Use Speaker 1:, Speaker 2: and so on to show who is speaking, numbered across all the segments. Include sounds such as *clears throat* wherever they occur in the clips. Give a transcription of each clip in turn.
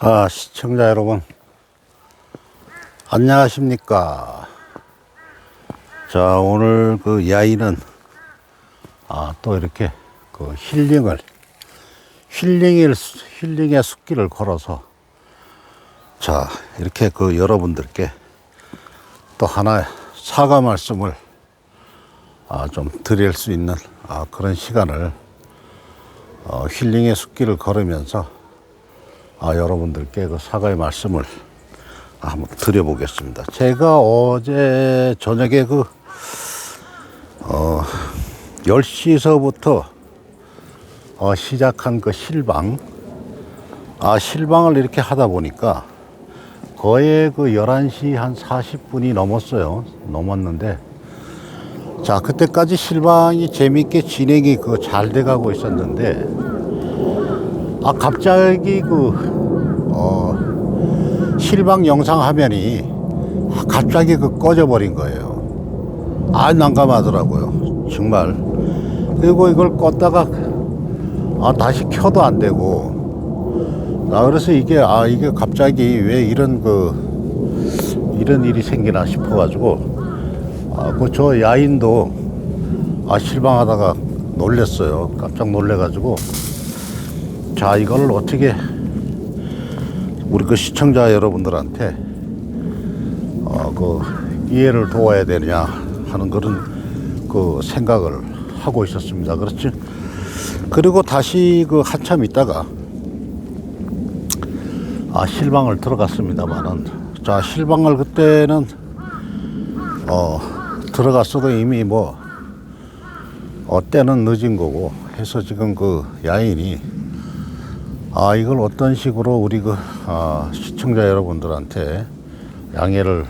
Speaker 1: 아, 시청자 여러분. 안녕하십니까. 자, 오늘 그 야인은, 아, 또 이렇게 그 힐링을, 힐링일, 힐링의 숲길을 걸어서, 자, 이렇게 그 여러분들께 또 하나의 사과 말씀을 아, 좀 드릴 수 있는 아, 그런 시간을 어, 힐링의 숲길을 걸으면서 아, 여러분들께 그 사과의 말씀을 한번 드려보겠습니다. 제가 어제 저녁에 그, 어, 10시서부터 어, 시작한 그 실방, 아, 실방을 이렇게 하다 보니까 거의 그 11시 한 40분이 넘었어요. 넘었는데, 자, 그때까지 실방이 재밌게 진행이 그 잘 돼가고 있었는데, 아 갑자기 그 어, 실방 영상 화면이 아, 갑자기 그 꺼져버린 거예요. 아 난감하더라고요. 정말. 그리고 이걸 껐다가 아 다시 켜도 안 되고. 아 그래서 이게 아 이게 갑자기 왜 이런 그 이런 일이 생기나 싶어가지고 아그 저 야인도 아 실방하다가 놀랬어요. 깜짝 놀래가지고. 자, 이걸 어떻게 우리 그 시청자 여러분들한테 어, 그 이해를 도와야 되냐 하는 그런 그 생각을 하고 있었습니다. 그렇지. 그리고 다시 그 한참 있다가 아, 실방을 들어갔습니다만은 자, 실방을 그때는 어, 들어갔어도 이미 뭐 어, 때는 늦은 거고 해서 지금 그 야인이 아, 이걸 어떤 식으로 우리 그, 아, 시청자 여러분들한테 양해를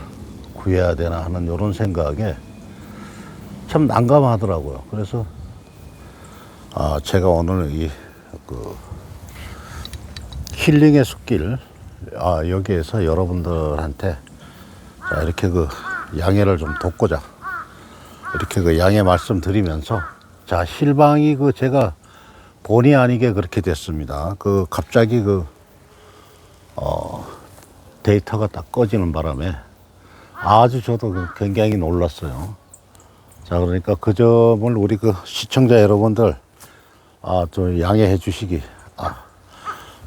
Speaker 1: 구해야 되나 하는 이런 생각에 참 난감하더라고요. 그래서, 아, 제가 오늘 이, 그, 힐링의 숲길, 아, 여기에서 여러분들한테 자, 이렇게 그 양해를 좀 돕고자 이렇게 그 양해 말씀 드리면서 자, 실방이 그 제가 본의 아니게 그렇게 됐습니다. 그 갑자기 그 어, 데이터가 딱 꺼지는 바람에 아주 저도 그 굉장히 놀랐어요. 자 그러니까 그 점을 우리 그 시청자 여러분들 아 좀 양해해 주시기 아,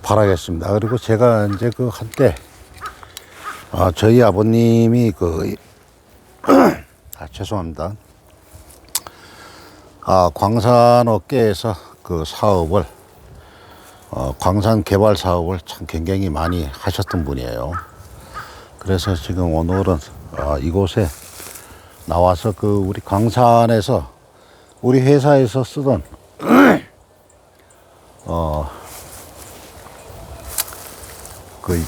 Speaker 1: 바라겠습니다. 그리고 제가 이제 그 한때 아 저희 아버님이 그 *clears throat* 아, 죄송합니다. 아 광산 업계에서 그 사업을 어, 광산 개발 사업을 참 굉장히 많이 하셨던 분이에요. 그래서 지금 오늘은 아, 이곳에 나와서 그 우리 광산에서 우리 회사에서 쓰던 *clears throat* 어 그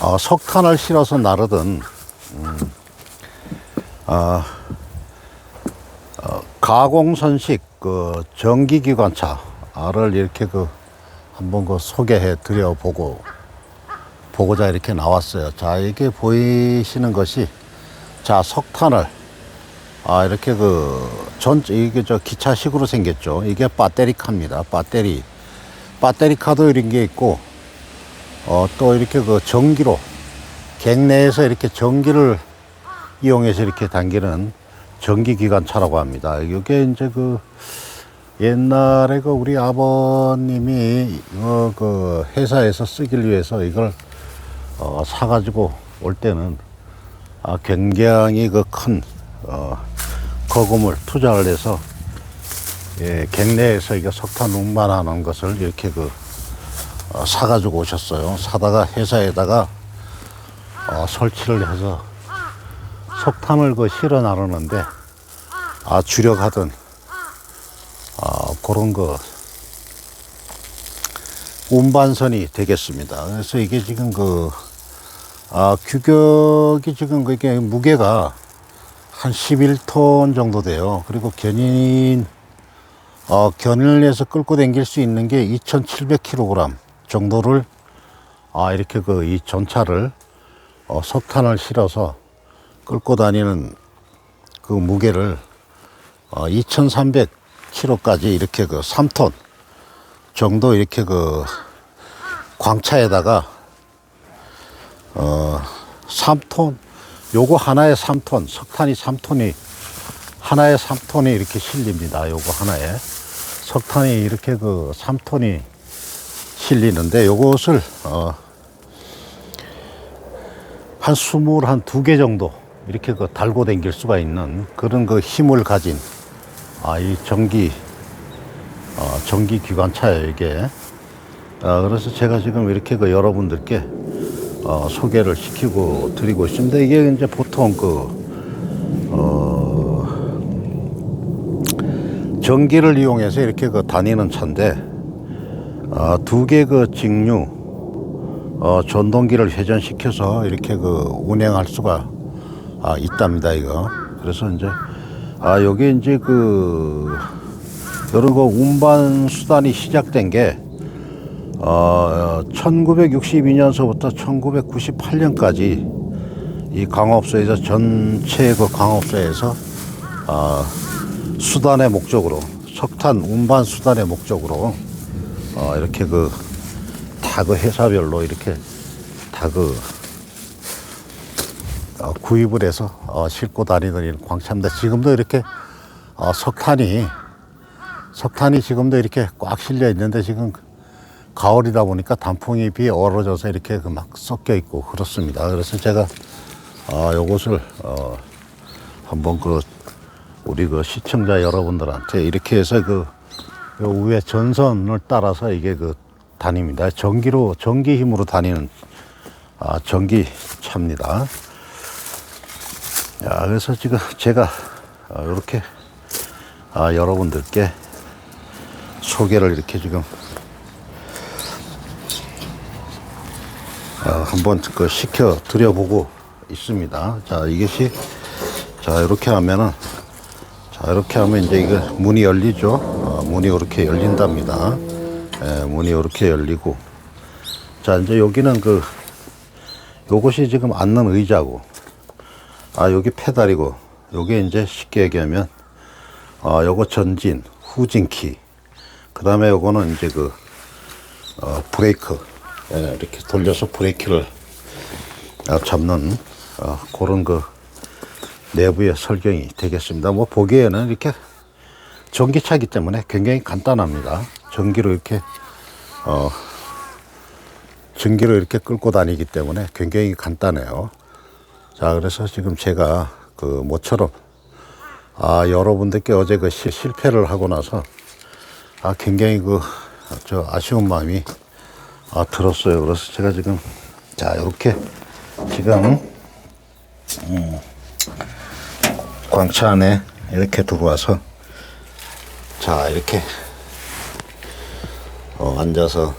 Speaker 1: 어, 석탄을 실어서 나르던 음, 아, 어, 가공선식 그 전기기관차를 이렇게 그 한번 그 소개해 드려 보고 보고자 이렇게 나왔어요. 자 이게 보이시는 것이 자 석탄을 아 이렇게 그 전 이게 저 기차식으로 생겼죠. 이게 배터리 카입니다. 배터리 배터리 카도 이런 게 있고 어 또 이렇게 그 전기로 객내에서 이렇게 전기를 이용해서 이렇게 당기는 전기기관차라고 합니다. 이게 이제 그 옛날에 그 우리 아버님이 어, 그 회사에서 쓰기 위해서 이걸 어, 사가지고 올 때는 아, 굉장히 그큰 어, 거금을 투자를 해서 예, 객내에서 이게 석탄 운반하는 것을 이렇게 그 어, 사가지고 오셨어요. 사다가 회사에다가 어, 설치를 해서 석탄을 그 실어 나르는데 아 주력하던 아 그런 거 운반선이 되겠습니다. 그래서 이게 지금 그 아, 규격이 지금 그게 무게가 한 11톤 정도 돼요. 그리고 견인 어, 견인해서 끌고 다닐 수 있는 게 2,700kg 정도를 아, 이렇게 그 이 전차를 어, 석탄을 실어서 끌고 다니는 그 무게를 어, 2,300kg까지 이렇게 그 3톤 정도 이렇게 그 광차에다가 어 3톤 요거 하나에 3톤 석탄이 3톤이 하나에 3톤이 이렇게 실립니다. 요거 하나에 석탄이 이렇게 그 3톤이 실리는데 요것을 어, 한 스물 한두개 정도 이렇게 그 달고 댕길 수가 있는 그런 그 힘을 가진 아 이 전기 어, 전기 기관차예요 이게 아, 그래서 제가 지금 이렇게 그 여러분들께 어, 소개를 시키고 드리고 있습니다. 이게 이제 보통 그 어, 전기를 이용해서 이렇게 그 다니는 차인데 아, 두개 그 직류 어, 전동기를 회전시켜서 이렇게 그 운행할 수가 아, 있답니다 이거. 그래서 이제 아 여기 이제 그 여러 그 운반 수단이 시작된 게 어, 1962년서부터 1998년까지 이 강업소에서 전체 그 강업소에서 아, 수단의 목적으로 석탄 운반 수단의 목적으로 어, 이렇게 그 다 그 회사별로 이렇게 다그 어, 구입을 해서 어, 싣고 다니는 광차인데 지금도 이렇게 어, 석탄이 석탄이 지금도 이렇게 꽉 실려 있는데 지금 가을이다 보니까 단풍이 비에 얼어져서 이렇게 그 막 섞여 있고 그렇습니다. 그래서 제가 어, 요것을 어, 한번 그 우리 그 시청자 여러분들한테 이렇게 해서 그요 위에 전선을 따라서 이게 그 다닙니다. 전기로 전기 힘으로 다니는 아, 전기 차입니다. 야, 그래서 지금 제가 어, 이렇게 아, 여러분들께 소개를 이렇게 지금 어, 한번 그 시켜 드려보고 있습니다. 자, 이것이 자 이렇게 하면은 자 이렇게 하면 이제 이거 문이 열리죠. 어, 문이 이렇게 열린답니다. 예, 문이 이렇게 열리고 자 이제 여기는 그 요것이 지금 앉는 의자고 아 여기 페달이고 요게 이제 쉽게 얘기하면 아 요거 전진 후진 키 그 다음에 요거는 이제 그 어, 브레이크 예, 이렇게 돌려서 브레이크를 어, 잡는 어, 그런 그 내부의 설경이 되겠습니다. 뭐 보기에는 이렇게 전기차이기 때문에 굉장히 간단합니다. 전기로 이렇게 어 전기로 이렇게 끌고 다니기 때문에 굉장히 간단해요. 자, 그래서 지금 제가 그 모처럼 아 여러분들께 어제 그 실- 실패를 하고 나서 아 굉장히 그 저 아쉬운 마음이 아 들었어요. 그래서 제가 지금 자 이렇게 지금 음, 광차 안에 이렇게 두고 와서 자 이렇게 어, 앉아서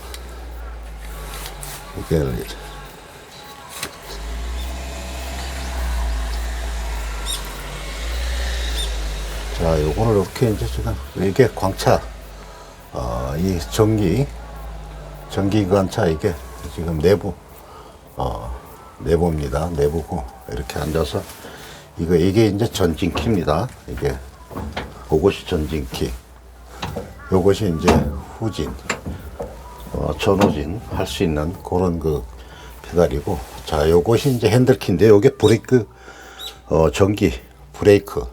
Speaker 1: 이게 자 요거를 이렇게 이제 지금 이게 광차 어, 이 전기 전기관차 이게 지금 내부 어, 내부입니다. 내부고 이렇게 앉아서 이거 이게 이제 전진키입니다. 이게 그것이 전진키. 요것이 이제 후진 어, 전후진 할 수 있는 그런 그 페달이고 자 요것이 이제 핸들키인데 요게 브레이크 어, 전기 브레이크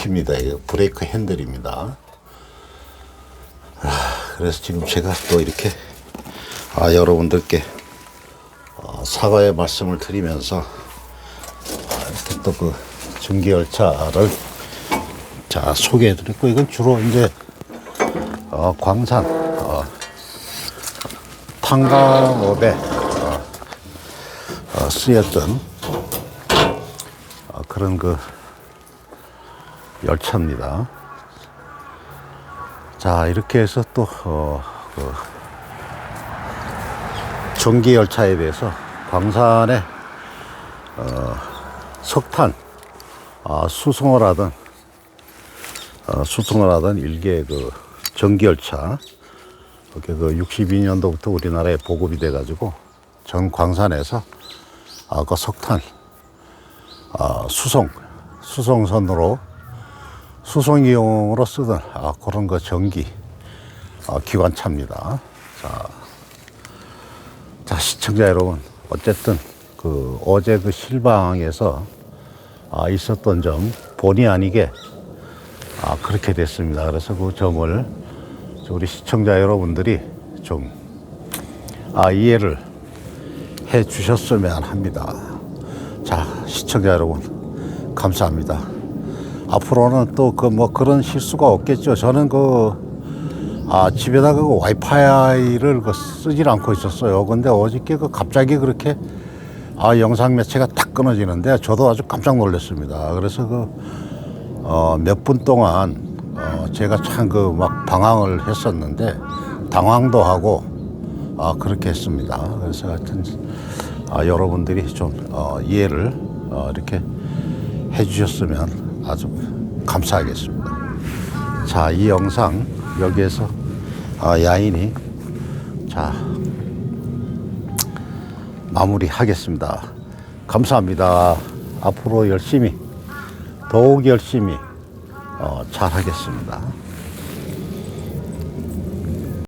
Speaker 1: 키입니다. 이거 브레이크 핸들입니다. 아, 그래서 지금 제가 또 이렇게 아 여러분들께 어, 사과의 말씀을 드리면서 아, 이렇게 또그 전기열차를 자 소개해드렸고 이건 주로 이제 어, 광산 어, 탄광업에 어, 어, 쓰였던 어, 그런 그 열차입니다. 자 이렇게 해서 또 어, 그 전기 열차에 대해서 광산에 어, 석탄 아, 수송을 하던 어, 수송을 하던 일개 그 전기 열차 이렇게 그 62년도부터 우리나라에 보급이 돼가지고 전 광산에서 아, 그 석탄 아, 수송 수송선으로 수송이용으로 쓰던 아, 그런 그 전기 아, 기관차입니다. 자, 시청자 여러분, 어쨌든 그 어제 그 실방에서 아, 있었던 점 본의 아니게 아, 그렇게 됐습니다. 그래서 그 점을 우리 시청자 여러분들이 좀 아, 이해를 해 주셨으면 합니다. 자, 시청자 여러분, 감사합니다. 앞으로는 또 그 뭐 그런 실수가 없겠죠. 저는 그 아, 집에다가 그 와이파이를 그 쓰질 않고 있었어요. 근데 어저께 그 갑자기 그렇게 아, 영상 매체가 딱 끊어지는데 저도 아주 깜짝 놀랐습니다. 그래서 그, 어, 몇 분 동안 어, 제가 참 그 막 방황을 했었는데 당황도 하고 아, 그렇게 했습니다. 그래서 하여튼 아, 여러분들이 좀 어, 이해를 어, 이렇게 해 주셨으면 아주 감사하겠습니다. 자, 이 영상 여기에서 아, 야인이 자 마무리하겠습니다. 감사합니다. 앞으로 열심히 더욱 열심히 어, 잘하겠습니다.